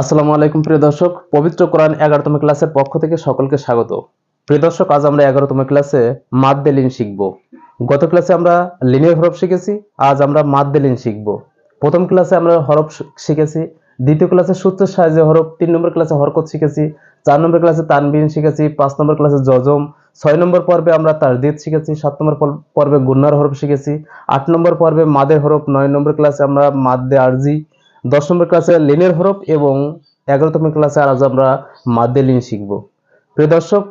আসসালামু আলাইকুম প্রিয় দর্শক, পবিত্র কোরআন এগারোতম ক্লাসের পক্ষ থেকে সকলকে স্বাগত। প্রিয় দর্শক, আজ আমরা এগারোতম ক্লাসে মাদ্দে লিন শিখব। গত ক্লাসে আমরা লিনের হরফ শিখেছি, আজ আমরা মাদ্দে লিন শিখব। প্রথম ক্লাসে আমরা হরফ শিখেছি, দ্বিতীয় ক্লাসে সূত্রের সাহায্যে হরফ, তিন নম্বর ক্লাসে হরকত শিখেছি, চার নম্বর ক্লাসে তানবিন শিখেছি, পাঁচ নম্বর ক্লাসে জজম, ছয় নম্বর পর্বে আমরা তার তারদিদ শিখেছি, সাত নম্বর পর্বে গুন্নার হরফ শিখেছি, আট নম্বর পর্বে মাদের হরফ, নয় নম্বর ক্লাসে আমরা মাদ্দে আরজি দশ নম্বর ক্লাসে লিনের হরফ এবং এগারোতম ক্লাসে আজ আমরা মাদ্দে লিন শিখব। প্রিয় দর্শক,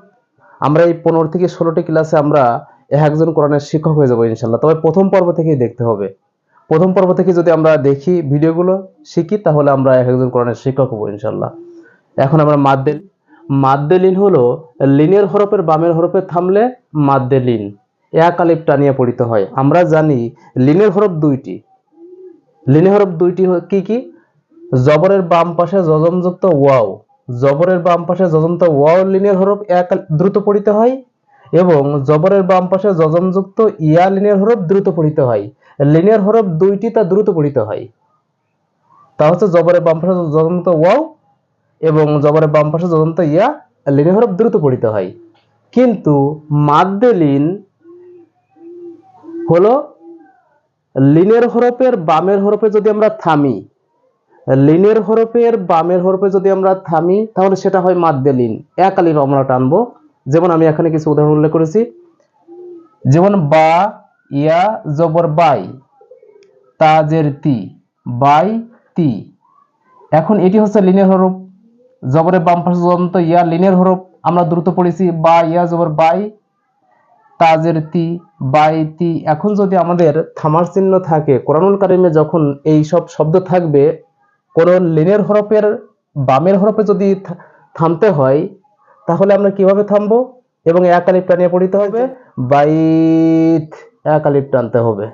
আমরা এই পনেরো থেকে ষোলোটি ক্লাসে আমরা একজন কোরআনের শিক্ষক হয়ে যাব ইনশাল্লাহ তবে প্রথম পর্ব থেকেই দেখতে হবে। প্রথম পর্ব থেকে যদি আমরা দেখি ভিডিওগুলো, শিখি, তাহলে আমরা এক একজন কোরআনের শিক্ষক হব ইনশাল্লাহ এখন আমরা মাদ্দে মাদ্দে লিন হলো লিনের হরফের বামের হরফে থামলে মাদ্দে লিন এক আলিফ টানিয়ে পড়িতে হয়। আমরা জানি লিনের হরফ দুইটি। লিনে হরফ দুইটি কি কি? জবরের বাম পাশে যজমযুক্ত ওয়াও। জবরের বাম পাশে যজমযুক্ত ওয়াও লিনের হরফ এক দ্রুত পড়িতে হয় এবং জবরের বাম পাশে যজমযুক্ত ইয়া লিনের হরফ দ্রুত পড়িতে হয়। লিনের হরফ দুইটি তা দ্রুত পড়িতে হয়। তা হচ্ছে জবরের বাম পাশে যজমযুক্ত ওয়াও এবং জবরের বাম পাশে যজমযুক্ত ইয়া লিনের হরফ দ্রুত পড়িতে হয়। কিন্তু মাদ্দে লিন হলো লিনের হরফের বামের হরফে যদি আমরা থামি, লিনের হরফের বামের হরফে যদি আমরা থামি, তাহলে সেটা হয় মাদ্দে লিন। এক আমরা টানবো। যেমন আমি এখানে কিছু উদাহরণ উল্লেখ করেছি। যেমন বা, ইয়া, জবর, বাই, তাজের তি, বাই, তি। এখন এটি হচ্ছে লিনের হরফ। জবরের বাম পাশে ইয়া লিনের হরফ। আমরা দ্রুত পড়েছি বা, ইয়া, জবর, বাই তাজের তি, বাই তি। এখন যদি আমাদের থামার চিহ্ন থাকে, কোরআনুল কারিমে যখন এই সব শব্দ থাকবে, কোন লিনের হরফের, বামের হরফে যদি থামতে হয়, তাহলে আমরা কীভাবে থামবো? এবং এক আলিফ টানিয়ে পড়িতে হবে, বাইত, এক আলিফ টানতে হবে।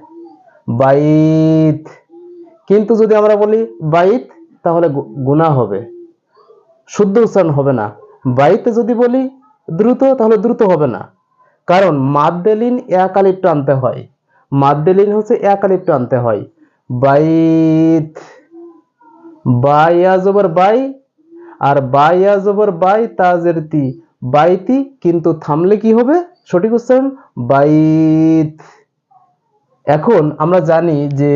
বাইত। কিন্তু যদি আমরা বলি বাইত, তাহলে গু- গুনাহ হবে। শুদ্ধ উচ্চারণ হবে না। বাইতে যদি বলি দ্রুত, তাহলে দ্রুত হবে না। কারণ মাদ্দেলিন এক আলিফ টানতে হয়। মাদ্দেলিন হচ্ছে এক আলিফ টানতে হয়। বাইত জবর বাই আর জবর বাই তাজের তি। বাইতি কিন্তু থামলে কি হবে? সঠিক উচ্চারণ বাইত। এখন আমরা জানি যে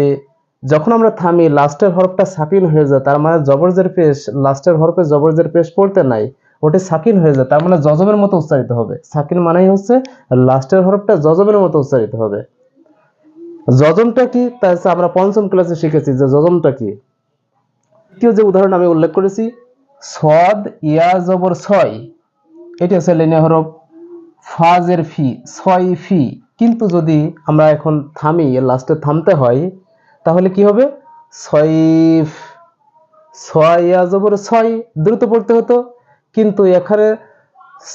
যখন আমরা থামি, লাস্টের হরফটা সাকিন হয়ে যায়, তার মানে জবরজের পেশ, লাস্টের হরফে জবরজের পেশ পড়তে নাই। ওটা সাকিন হয়ে যায়, তার মানে জজমের মতো উচ্চারিত হবে। সাকিন মানেই হচ্ছে লাস্টের হরফটা জজমের মতো উচ্চারিত হবে। জজমটা কি? তা আমরা পঞ্চম ক্লাসে শিখেছি যে জজমটা কি। দ্বিতীয় যে উদাহরণ আমি উল্লেখ করেছি, সদ, ইয়া, জবর, ছয়। এটি হচ্ছে লিনে হরফ। ফাজের ফি, ছয় ফি। কিন্তু যদি আমরা এখন থামি লাস্টে থামতে হয়, তাহলে কি হবে? ছয় ছয়, ইয়া, জবর, ছয়। দ্রুত পড়তে হতো। কিন্তু এখানে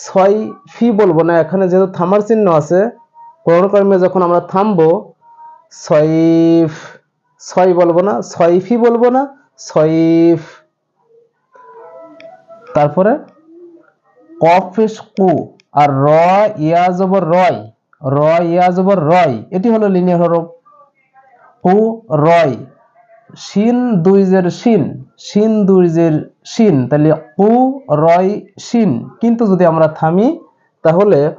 ছয় ফি বলব না, এখানে যেহেতু থামার চিহ্ন আছে কোন কর্মে যখন আমরা থামবো ছয়ফ ছয় বলব না ছয়ফি বলব না ছয়ফ তারপরে কফিস কু আর র, ইয়া জবর রয়, র জবর রয়, এটি হলো লিনিয়ার হরফ, কু, রয়। শিন দুই জের শিন শিন দুই জের শিন, তাহলে কু রয়, শিন। কিন্তু যদি আমরা থামি, তাহলে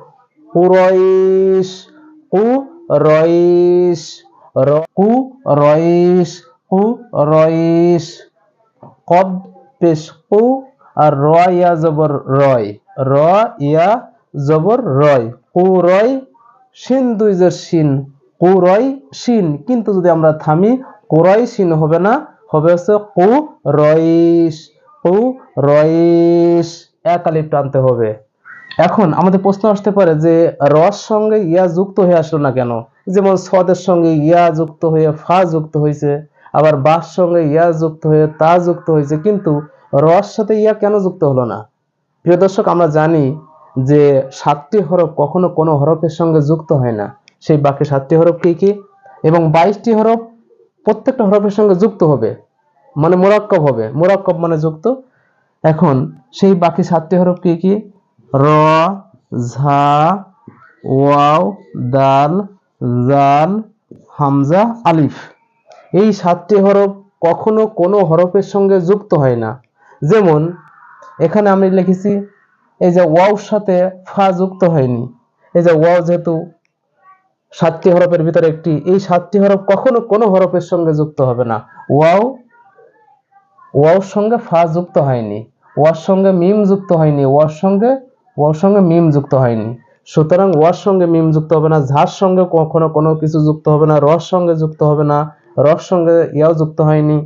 কুরইশ কু রইশ র- কু রইশ কু রইশ কদ পেশ কু আর র, ইয়া জবর রয়। র, ইয়া জবর রয়। কু রয় দুই জের শিন কু রয়, শিন। কিন্তু যদি আমরা থামি কুরয় শিন হবে না, হবে হচ্ছে কু রইশ কু রইশ এক আলিফ টানতে হবে। এখন আমাদের প্রশ্ন আসতে পারে যে, রস সঙ্গে ইয়া যুক্ত হয়ে আসলো না কেন? যেমন সদের সঙ্গে ইয়া যুক্ত হয়ে ফা যুক্ত হয়েছে, আবার বাস সঙ্গে ইয়া যুক্ত হয়ে তা যুক্ত হয়েছে, কিন্তু রস সাথে ইয়া কেন যুক্ত হলো না? প্রিয় দর্শক, আমরা জানি যে সাতটি হরফ কখনো কোনো হরফের সঙ্গে যুক্ত হয় না। সেই বাকি সাতটি হরফ কি কি? এবং বাইশটি হরফ প্রত্যেকটা হরফের সঙ্গে যুক্ত হবে। মানে মোরাক্কব হবে। মোরাক্কব মানে যুক্ত। এখন সেই বাকি সাতটি হরফ কি কি? র, ঝা, ওয়াও, দাল, জাল, হামজা, আলিফ। এই সাতটি হরফ কখনো কোনো হরফের সঙ্গে যুক্ত হয় না। যেমন, এখানে আমি লিখেছি, এই যে ওয়াও সাথে ফা যুক্ত হয়নি। এই যে ওয়াও যেহেতু সাতটি হরফের ভিতরে একটি। এই সাতটি হরফ কখনো কোনো হরফের সঙ্গে যুক্ত হবে না। ওয়াও, ওয়াওর সঙ্গে ফা যুক্ত হয়নি। ওয়ার সঙ্গে মিম যুক্ত হয়নি। ওয়ার সঙ্গে ওয়ার সঙ্গে মিম যুক্ত হয়নি। সুতরাং ওয়ার সঙ্গে মিম যুক্ত হবে না। ঝার সঙ্গে কখনো কোনো কিছু যুক্ত হবে না। রস সঙ্গে যুক্ত হবে না। রস সঙ্গে ইয়াও যুক্ত হয়নি।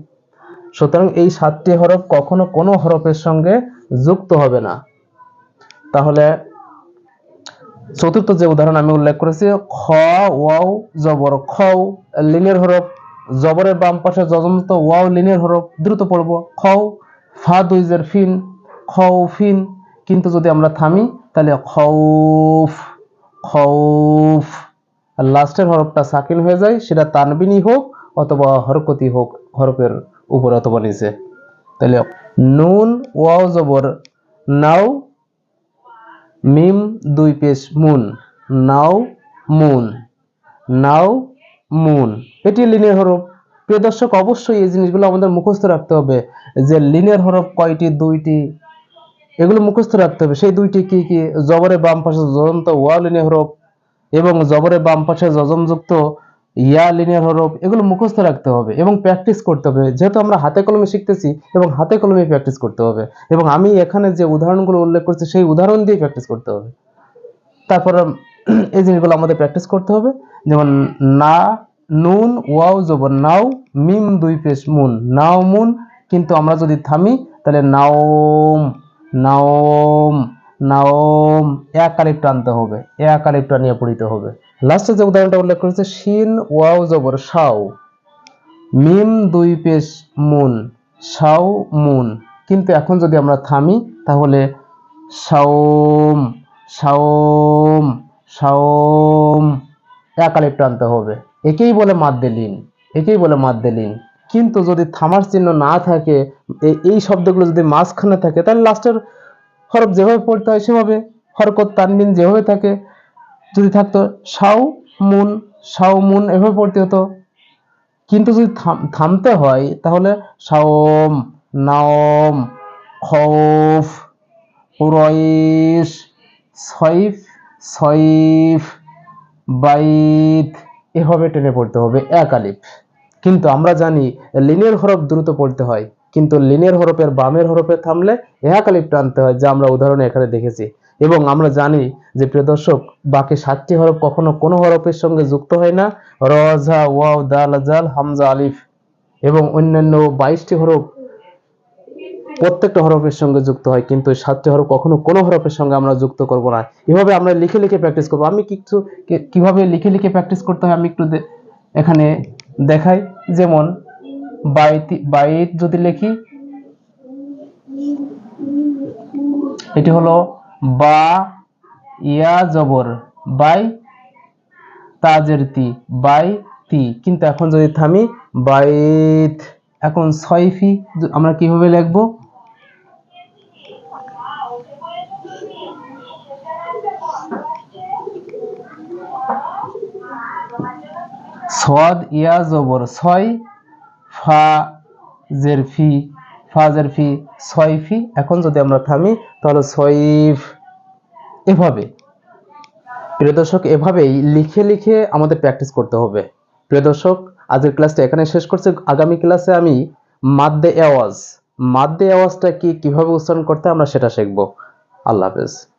সুতরাং এই সাতটি হরফ কখনো কোনো হরফের সঙ্গে যুক্ত হবে না। তাহলে চতুর্থ যে উদাহরণ আমি উল্লেখ করেছি, খ, ওয়াও, জবর খ লিনের হরফ, জবরের বাম পাশে যজমত ওয়াও লিনের হরফ, দ্রুত পড়ব, খও, ফা দুইজের ফিন, খও, ফিন, কিন্তু যদি আমরা থামি, তাহলে খৌফ খৌফ আর লাস্টের হরফটা সাকিন হয়ে যায়, সেটা তানবিনী হোক অথবা হরকতি হোক, হরফের উপর অথবা নিচে। তাহলে নুন, ওয়াও, জবর, নাও মিম দুই পেশ মুন। নাও মুন। নাও মুন। এটি লিনের হরফ। প্রিয় দর্শক, অবশ্যই এই জিনিসগুলো আমাদের মুখস্থ রাখতে হবে যে লিনের হরফ কয়টি, দুইটি, এগুলো মুখস্থ রাখতে হবে। সেই দুইটি কি কি? জবরে বাম পাশে জজন্ত ওয়া লিনিয়ার হরফ এবং জবরে বাম পাশে যজমযুক্ত ইয়া লিনিয়ার হরফ, এগুলো মুখস্থ রাখতে হবে এবং প্র্যাকটিস করতে হবে। যেহেতু আমরা হাতে কলমে শিখতেছি এবং হাতে কলমে প্র্যাকটিস করতে হবে এবং আমি এখানে যে উদাহরণগুলো উল্লেখ করছি সেই উদাহরণ দিয়ে প্র্যাকটিস করতে হবে। তারপর, এই জিনিসগুলো আমাদের প্র্যাকটিস করতে হবে। যেমন, না, নুন, ওয়াও জবর নাও, মিম, দুই পেশ, মুন। নাও, মুন, কিন্তু আমরা যদি থামি, তাহলে নাওম নাওম। এক আলিফ টানতে হবে এক আলিফ টানিয়ে পড়িতে হবে। লাস্টে যে উদাহরণটা উল্লেখ করেছে, শিন ওয়াও জবর শাও, মিম দুই পেশ মুন, শাও মুন। কিন্তু এখন যদি আমরা থামি, তাহলে শাওম শাওম শাওম এক আলিফ টানতে হবে। একেই বলে মাদ্দেলিন, একেই বলে মাদ্দেলিন। কিন্তু যদি থামার চিহ্ন না থাকে এই শব্দগুলো যদি মাঝখানে থাকে, তাহলে লাস্টের হরফ যেভাবে পড়তে হয় সেভাবে হরকত তানবিন যেভাবে থাকে, যদি থাকতো সাউ মুন সাউ মুন এভাবে পড়তে হতো। কিন্তু যদি থাম- থামতে হয়, তাহলে সাওম নাওম, খৌফ, কুরাইশ, সৈফ সৈফ, বাইত এভাবে টেনে পড়তে হবে, এক আলিফ। কিন্তু আমরা জানি লিনের হরফ দ্রুত পড়তে হয়, কিন্তু লিনের হরফের বামের হরফে থামলে এক আলিফ টানতে হয়, যা আমরা উদাহরণে এখানে দেখেছি। এবং আমরা জানি যে প্রিয় দর্শক, বাকি সাতটি হরফ কখনো কোনো হরফের সঙ্গে যুক্ত হয় না। রজা ওয়াও, দাল, জাল, হামজা, আলিফ এবং অন্যান্য বাইশটি হরফ প্রত্যেকটা হরফের সঙ্গে যুক্ত হয়, কিন্তু সাতটি হরফ কখনো কোনো হরফের সঙ্গে আমরা যুক্ত করব না। এভাবে আমরা লিখে লিখে প্র্যাকটিস করব। আমি কিছু কীভাবে লিখে লিখে প্র্যাকটিস করতে হয় আমি একটু এখানে দেখাই। যেমন, বাইত বাইত যদি লিখি, এটি হলো বা ইয়া জবর, বাই তাজের তি, বাই তি। কিন্তু এখন যদি থামি, বাইত। এখন ছয়ফি য- আমরা কীভাবে লিখব? সদ, ইয়া, জবর, ছয়, ফা, জের, ফি। ফা জের ফি, ছয় ফি। এখন যদি আমরা থামি, তাহলে ছয় এভাবে। প্রিয় দর্শক, এভাবেই লিখে লিখে আমাদের প্র্যাকটিস করতে হবে। প্রিয় দর্শক, আজকের ক্লাসটা এখানে শেষ করছি। আগামী ক্লাসে আমি মাদ্দে আওয়াজ। মাদ্দে আওয়াজটা কি, কীভাবে উচ্চারণ করতে আমরা সেটা শিখব। আল্লাহ হাফেজ।